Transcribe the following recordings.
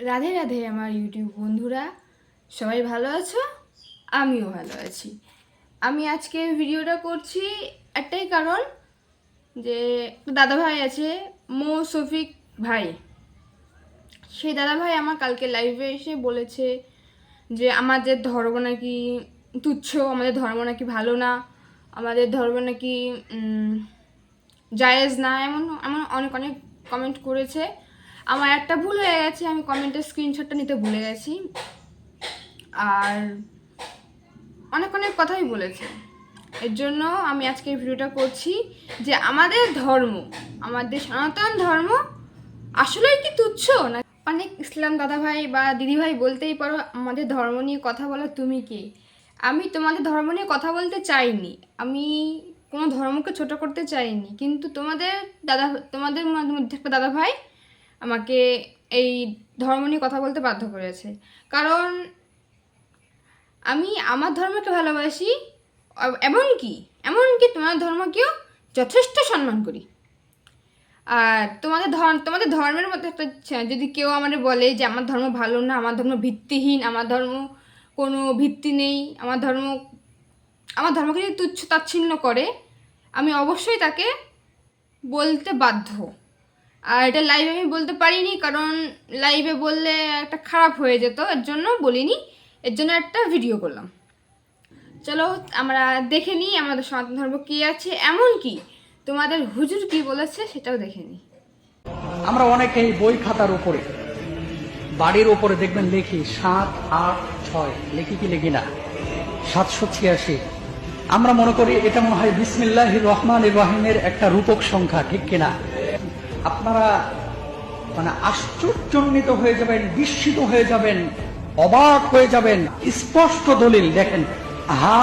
রাধে রাধে আমার ইউটিউব বন্ধুরা। সবাই ভালো আছো? আমিও ভালো আছি। আমি আজকে ভিডিওটা করছি একটাই কারণ যে দাদা ভাই আছে, মো শফিক ভাই। সেই দাদা ভাই আমার কালকে লাইভে এসে বলেছে যে, আমাদের ধর্ম নাকি তুচ্ছ, আমাদের ধর্ম নাকি ভালো না, আমাদের ধর্ম নাকি জায়েজ না। এমন এমন অনেক অনেক কমেন্ট করেছে। আমার একটা ভুল হয়ে গেছে, আমি কমেন্টের স্ক্রিনশটটা নিতে ভুলে গেছি। আর অনেক অনেক কথাই বলেছে। এর জন্য আমি আজকে ভিডিওটা করছি যে আমাদের ধর্ম, আমাদের সনাতন ধর্ম আসলেই কি তুচ্ছ? না অনেক ইসলাম দাদা ভাই বা দিদি ভাই বলতেই পারো, আমাদের ধর্ম নিয়ে কথা বলো তুমি কি? আমি তোমাদের ধর্ম নিয়ে কথা বলতে চাইনি। আমি কোনো ধর্মকে ছোট করতে চাইনি। কিন্তু তোমাদের দাদা, তোমাদের মধ্যে একটা দাদা ভাই আমাকে এই ধর্ম নিয়ে কথা বলতে বাধ্য করেছে। কারণ আমি আমার ধর্মকে ভালোবাসি এমনকি এমনকি তোমার ধর্মকেও যথেষ্ট সম্মান করি। আর তোমাদের ধর্ম তোমাদের ধর্মের মধ্যে একটা যদি কেউ আমাদের বলে যে আমার ধর্ম ভালো না, আমার ধর্ম ভিত্তিহীন, আমার ধর্ম কোনো ভিত্তি নেই, আমার ধর্ম, আমার ধর্মকে যদি তুচ্ছ তাচ্ছিন্ন করে, আমি অবশ্যই তাকে বলতে বাধ্য। আর এটা লাইভে আমি বলতে পারিনি, কারণ লাইভে বললে একটা খারাপ হয়ে যেত, এর জন্য বলিনি। এর জন্য একটা ভিডিও করলাম। চলো, আমরা দেখে নিই আমাদের সনাতন ধর্ম কী আছে, এমন কি? তোমাদের হুজুর কি বলেছে সেটাও দেখে নিই। আমরা অনেকেই বই খাতার উপরে, বাড়ির উপরে দেখবেন লিখি সাত, আট, ছয়, লিখি কি, লিখি না, সাতশো ছিয়াশি। আমরা মনে করি এটা মনে হয় বিসমিল্লাহ রহমান রহিমের একটা রূপক সংখ্যা, ঠিক কিনা? আপনারা মানে আশ্চর্যান্বিত হয়ে যাবেন, বিস্মিত হয়ে যাবেন, অবাক হয়ে যাবেন। স্পষ্ট দলিল, দেখেন, হা,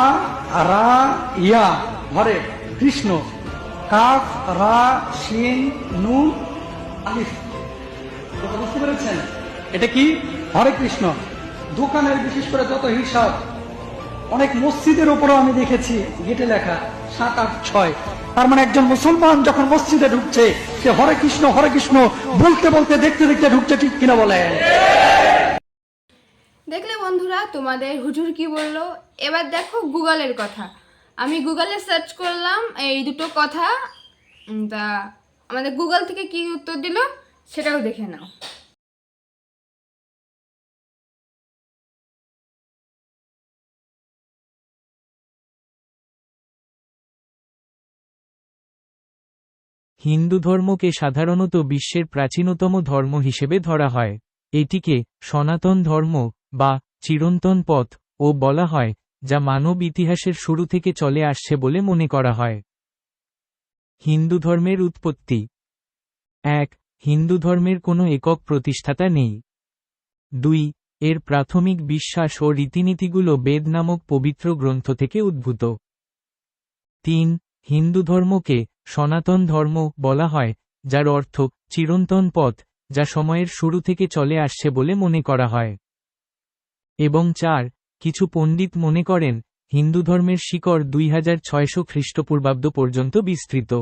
রা, ইয়া হরে কৃষ্ণ, কাফ, রা, শিন নুন আলিফ। বুঝতে পেরেছেন? এটা কি? হরে কৃষ্ণ। দোকানের বিশেষ করে যত হিসাব, অনেক মসজিদের উপরও আমি দেখেছি, গেটে লেখা সাত, আট, ছয়। তার মানে একজন মুসলমান যখন মসজিদে ঢুকছে, সে হরে কৃষ্ণ হরে কৃষ্ণ, বলতে বলতে, দেখতে দেখতে ঢুকছে, ঠিক কিনা বলেন দেখলে বন্ধুরা, তোমাদের হুজুর কি বলল? এবার দেখো গুগলের কথা। আমি গুগলে সার্চ করলাম, এই দুটো কথা তা আমাদের গুগল থেকে কি উত্তর দিল, সেটাও দেখে নাও। হিন্দু ধর্মকে সাধারণত বিশ্বের প্রাচীনতম ধর্ম হিসেবে ধরা হয়। এটিকে সনাতন ধর্ম বা চিরন্তন পথ ও বলা হয়, যা মানব ইতিহাসের শুরু থেকে চলে আসছে বলে মনে করা হয়। হিন্দু ধর্মের উৎপত্তি। এক, হিন্দু ধর্মের কোনো একক প্রতিষ্ঠাতা নেই। দুই, এর প্রাথমিক বিশ্বাস ও রীতিনীতিগুলো বেদ নামক পবিত্র গ্রন্থ থেকে উদ্ভূত। তিন, হিন্দু ধর্মকে সনাতন ধর্ম বলা হয়, যার অর্থ চিরন্তন পথ, যা সময়ের শুরু থেকে চলে আসছে বলে মনে করা হয়। এবং চার, কিছু পণ্ডিত মনে করেন, হিন্দু ধর্মের শিকড় দুই হাজার ছয়শো খ্রিস্টপূর্বাব্দ পর্যন্ত বিস্তৃত।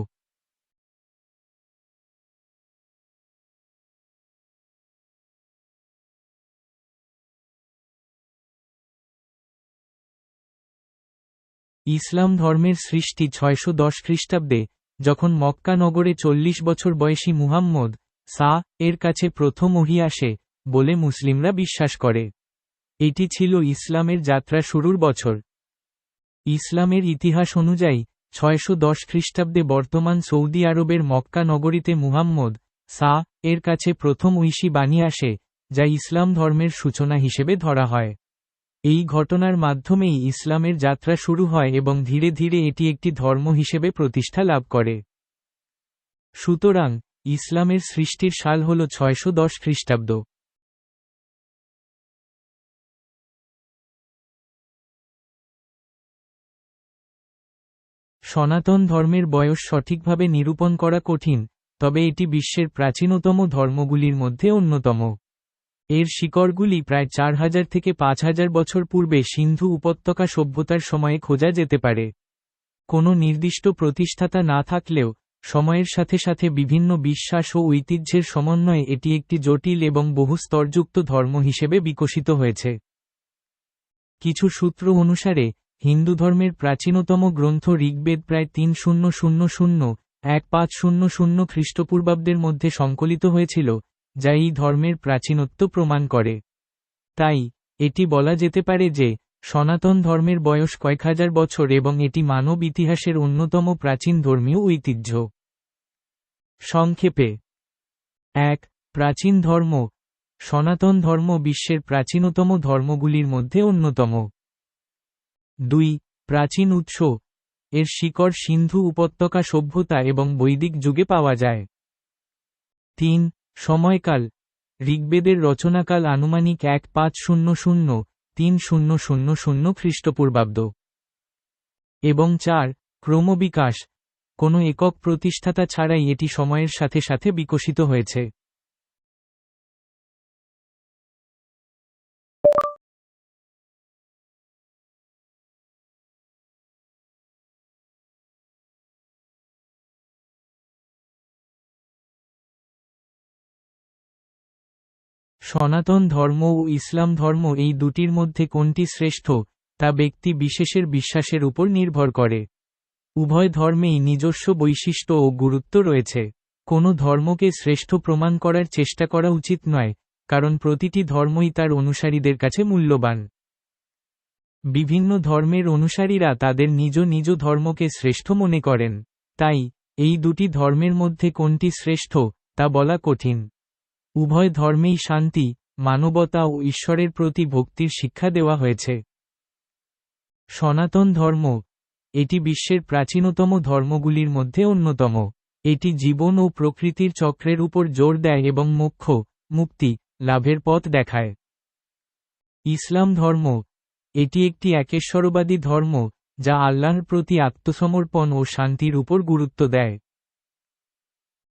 ইসলাম ধর্মের সৃষ্টি ছয়শো দশ খ্রিস্টাব্দে যখন মক্কা নগরে চল্লিশ বছর বয়সী মুহাম্মদ সা এর কাছে প্রথম ওহি আসে বলে মুসলিমরা বিশ্বাস করে। এটি ছিল ইসলামের যাত্রা শুরুর বছর। ইসলামের ইতিহাস অনুযায়ী ছয়শো দশ খ্রিস্টাব্দে বর্তমান সৌদি আরবের মক্কা নগরীতে মুহাম্মদ সা এর কাছে প্রথম ঐশী বাণী আসে, যা ইসলাম ধর্মের সূচনা হিসেবে ধরা হয়। এই ঘটনার মাধ্যমেই ইসলামের যাত্রা শুরু হয় এবং ধীরে ধীরে এটি একটি ধর্ম হিসেবে প্রতিষ্ঠা লাভ করে। সুতরাং, ইসলামের সৃষ্টির সাল হল ছয়শো দশ খ্রিস্টাব্দ। সনাতন ধর্মের বয়স সঠিকভাবে নিরূপণ করা কঠিন, তবে এটি বিশ্বের প্রাচীনতম ধর্মগুলির মধ্যে অন্যতম। এর শিকড়গুলি প্রায় চার হাজার থেকে পাঁচ হাজার বছর পূর্বে সিন্ধু উপত্যকা সভ্যতার সময়ে খোঁজা যেতে পারে। কোনো নির্দিষ্ট প্রতিষ্ঠাতা না থাকলেও, সময়ের সাথে সাথে বিভিন্ন বিশ্বাস ও ঐতিহ্যের সমন্বয়ে এটি একটি জটিল এবং বহু স্তরযুক্ত ধর্ম হিসেবে বিকশিত হয়েছে। কিছু সূত্র অনুসারে, হিন্দু ধর্মের প্রাচীনতম গ্রন্থ ঋগ্বেদ প্রায় তিন শূন্য শূন্য শূন্য, এক পাঁচ শূন্য শূন্য খ্রিস্টপূর্বাব্দের মধ্যে সংকলিত হয়েছিল যা এই ধর্মের প্রাচীনত্ব প্রমাণ করে। তাই, এটি বলা যেতে পারে যে, সনাতন ধর্মের বয়স কয়েক হাজার বছর এবং এটি মানব ইতিহাসের অন্যতম প্রাচীন ধর্মীয় ঐতিহ্য। সংক্ষেপে। এক, প্রাচীন ধর্ম। সনাতন ধর্ম বিশ্বের প্রাচীনতম ধর্মগুলির মধ্যে অন্যতম। দুই, প্রাচীন উৎস। এর শিকড় সিন্ধু উপত্যকা সভ্যতা এবং বৈদিক যুগে পাওয়া যায়। তিন সময়কাল, ঋগ্বেদের রচনাকাল আনুমানিক এক পাঁচ শূন্য শূন্য, তিন শূন্য শূন্য শূন্য খ্রিস্টপূর্বাব্দ। এবং চার, ক্রমবিকাশ, কোনো একক প্রতিষ্ঠাতা ছাড়াই এটি সময়ের সাথে সাথে বিকশিত হয়েছে। সনাতন ধর্ম ও ইসলাম ধর্ম এই দুটির মধ্যে কোনটি শ্রেষ্ঠ, তা ব্যক্তি বিশেষের বিশ্বাসের উপর নির্ভর করে। উভয় ধর্মেই নিজস্ব বৈশিষ্ট্য ও গুরুত্ব রয়েছে। কোনো ধর্মকে শ্রেষ্ঠ প্রমাণ করার চেষ্টা করা উচিত নয়, কারণ প্রতিটি ধর্মই তার অনুসারীদের কাছে মূল্যবান। বিভিন্ন ধর্মের অনুসারীরা তাদের নিজ নিজ ধর্মকে শ্রেষ্ঠ মনে করেন। তাই, এই দুটি ধর্মের মধ্যে কোনটি শ্রেষ্ঠ, তা বলা কঠিন। উভয় ধর্মেই শান্তি, মানবতা ও ঈশ্বরের প্রতি ভক্তির শিক্ষা দেওয়া হয়েছে। সনাতন ধর্ম, এটি বিশ্বের প্রাচীনতম ধর্মগুলির মধ্যে অন্যতম। এটি জীবন ও প্রকৃতির চক্রের উপর জোর দেয় এবং মোক্ষ, মুক্তি, লাভের পথ দেখায়। ইসলাম ধর্ম, এটি একটি একেশ্বরবাদী ধর্ম, যা আল্লাহর প্রতি আত্মসমর্পণ ও শান্তির উপর গুরুত্ব দেয়।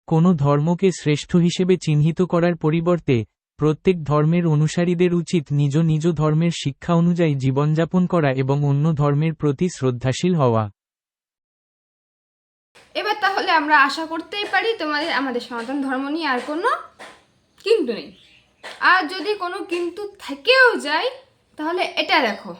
কোনো ধর্মকে শ্রেষ্ঠ হিসেবে চিহ্নিত করার পরিবর্তে, প্রত্যেক ধর্মের অনুসারীদের উচিত নিজ নিজ ধর্মের শিক্ষা অনুযায়ী জীবনযাপন করা এবং অন্য ধর্মের প্রতি শ্রদ্ধাশীল হওয়া। এবার তাহলে আমরা আশা করতেই পারি তোমাদের, আমাদের সনাতন ধর্ম নিয়ে আর কোনো কিন্তু নেই। আর যদি কোনো কিন্তু থেকেও যায়, তাহলে এটা দেখো।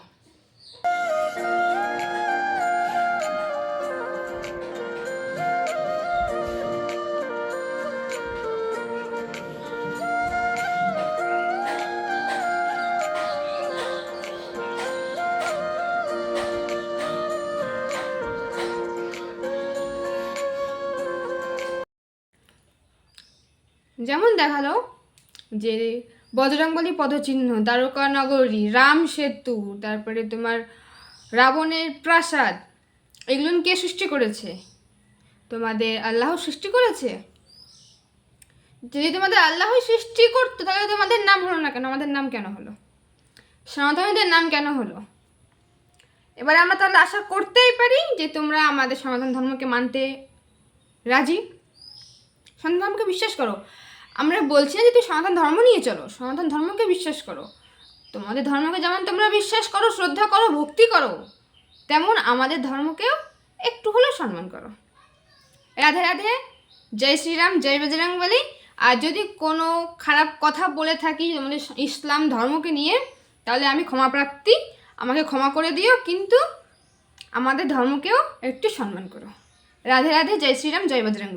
যেমন দেখাল যে বজরংবলী পদচিহ্ন দ্বারকা নগরী রাম সেতু, তারপরে তোমার রাবণের প্রাসাদ, এগুলো কে সৃষ্টি করেছে? তোমাদের আল্লাহ সৃষ্টি করেছে? যদি তোমাদের আল্লাহ সৃষ্টি করতো, তাহলে তোমাদের নাম হলো না কেন? আমাদের নাম কেন হলো? সনাতনীদের নাম কেন হলো? এবার আমরা তাহলে আশা করতেই পারি যে তোমরা আমাদের সনাতন ধর্মকে মানতে রাজি। সনাতন ধর্মকে বিশ্বাস করো। আমরা বলছি না যে তুই সনাতন ধর্ম নিয়ে চলো, সনাতন ধর্মকে বিশ্বাস করো। তোমাদের ধর্মকে যেমন তোমরা বিশ্বাস করো, শ্রদ্ধা করো, ভক্তি করো, তেমন আমাদের ধর্মকেও একটু হলেও সম্মান করো। রাধে রাধে, জয় শ্রীরাম, জয় বজরং বলি আর যদি কোনো খারাপ কথা বলে থাকি আমাদের ইসলাম ধর্মকে নিয়ে, তাহলে আমি ক্ষমাপ্রাপ্তি আমাকে ক্ষমা করে দিও, কিন্তু আমাদের ধর্মকেও একটু সম্মান করো। রাধে রাধে, জয় শ্রীরাম, জয় বজরং